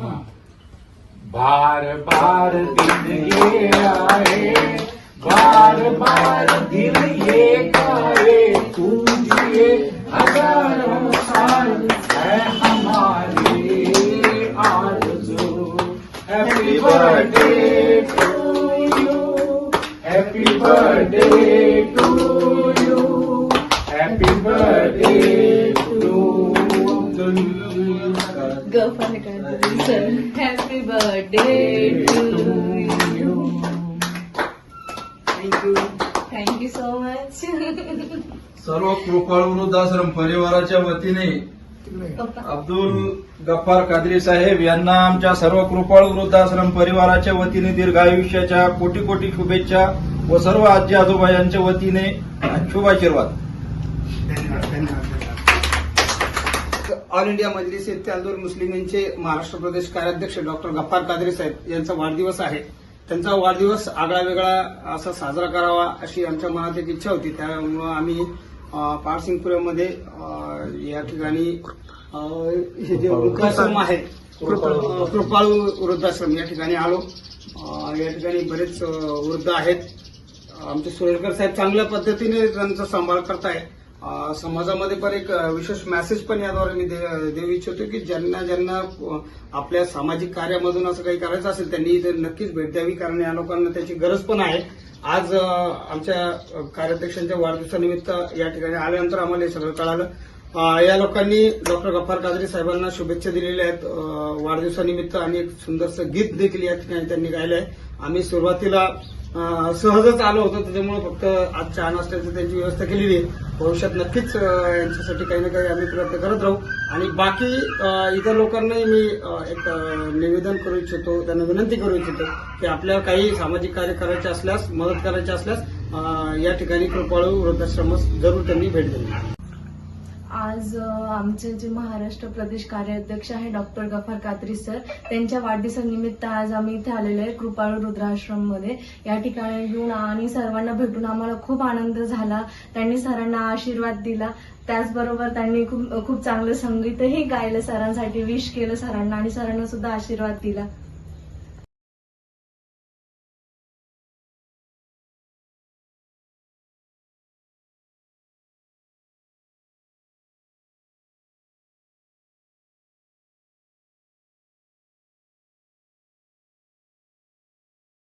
बार बार दिन ये आए बार बार दिन ये आए तू जिए हजारों साल है हमारी आरज़ू। Happy birthday to you happy birthday to you happy birthday happy birthday to you thank you thank you so much सर्व कृपाळ वृद्धाश्रम परिवाराच्या वतीने अब्दुल गफ्फार कादरी साहेब यांना आमच्या सर्व कृपाळ वृद्धाश्रम परिवाराच्या वतीने दीर्घायुष्याच्या कोटी कोटी शुभेच्छा व सर्व आजी आजोबा यांच्या वतीने शुभाशीर्वाद. धन्यवाद धन्यवाद. ऑल इंडिया मजलिस इत्यादूर मुस्लिमींचे महाराष्ट्र प्रदेश कार्याध्यक्ष डॉक्टर गफ्फार कादरी साहेब यांचा वाढदिवस आहे. त्यांचा वाढदिवस आगळा वेगळा असा साजरा करावा अशी आमच्या मनात एक इच्छा होती. त्यामुळं आम्ही पारसिंगपुरामध्ये या ठिकाणी हे जे वृद्धाश्रम आहे कृपा- कृपाळू वृद्धाश्रम या ठिकाणी आलो. या ठिकाणी बरेच वृद्ध आहेत. आमचे सुरेशकर साहेब चांगल्या पद्धतीने त्यांचा सांभाळ करताय. अं, समाजामध्ये पण एक विशेष मेसेज पण याद्वारे मी दे- देऊ इच्छितो की ज्यांना ज्यांना आपल्या सामाजिक कार्यामधून असं काही करायचं असेल त्यांनी इथे नक्कीच भेट द्यावी कारण या लोकांना त्याची गरज पण आहे. आज आमच्या कार्याध्यक्षांच्या वाढदिवसानिमित्त या ठिकाणी आल्यानंतर आम्हाला हे सगळं कळालं. या लोकांनी डॉक्टर गफ्फार कादरी साहेबांना शुभेच्छा दिलेल्या आहेत. वाढदिवसानिमित्त आणि एक सुंदरसं गीत देखील या ठिकाणी त्यांनी गायलं आहे आम्ही सुरुवातीला सहजच आलो होतो त्याच्यामुळे फक्त आज चहा नाश्त्याची त्यांची व्यवस्था केलेली आहे. भविष्यात नक्कीच यांच्यासाठी काही ना काही आम्ही प्रयत्न करत राहू. आणि बाकी इतर लोकांनाही मी एक निवेदन करू इच्छितो त्यांना विनंती करू इच्छितो की आपल्याला काही सामाजिक कार्य करायचे असल्यास मदत करायची असल्यास या ठिकाणी कृपाळू वृद्धाश्रमास जरूर त्यांनी भेट द्यावी आज आमचे जे महाराष्ट्र प्रदेश कार्याध्यक्ष आहे डॉक्टर गफार कात्री सर त्यांच्या वाढदिवसानिमित्त आज आम्ही इथे आलेलो आहे कृपाळू रुद्राश्रममध्ये या ठिकाणी येऊन आणि सर्वांना भेटून आम्हाला खूप आनंद झाला. त्यांनी सरांना आशीर्वाद दिला. त्याचबरोबर त्यांनी खूप खूप चांगलं संगीतही गायलं सरांसाठी विश केलं सरांना आणि सरांना सुद्धा आशीर्वाद दिला.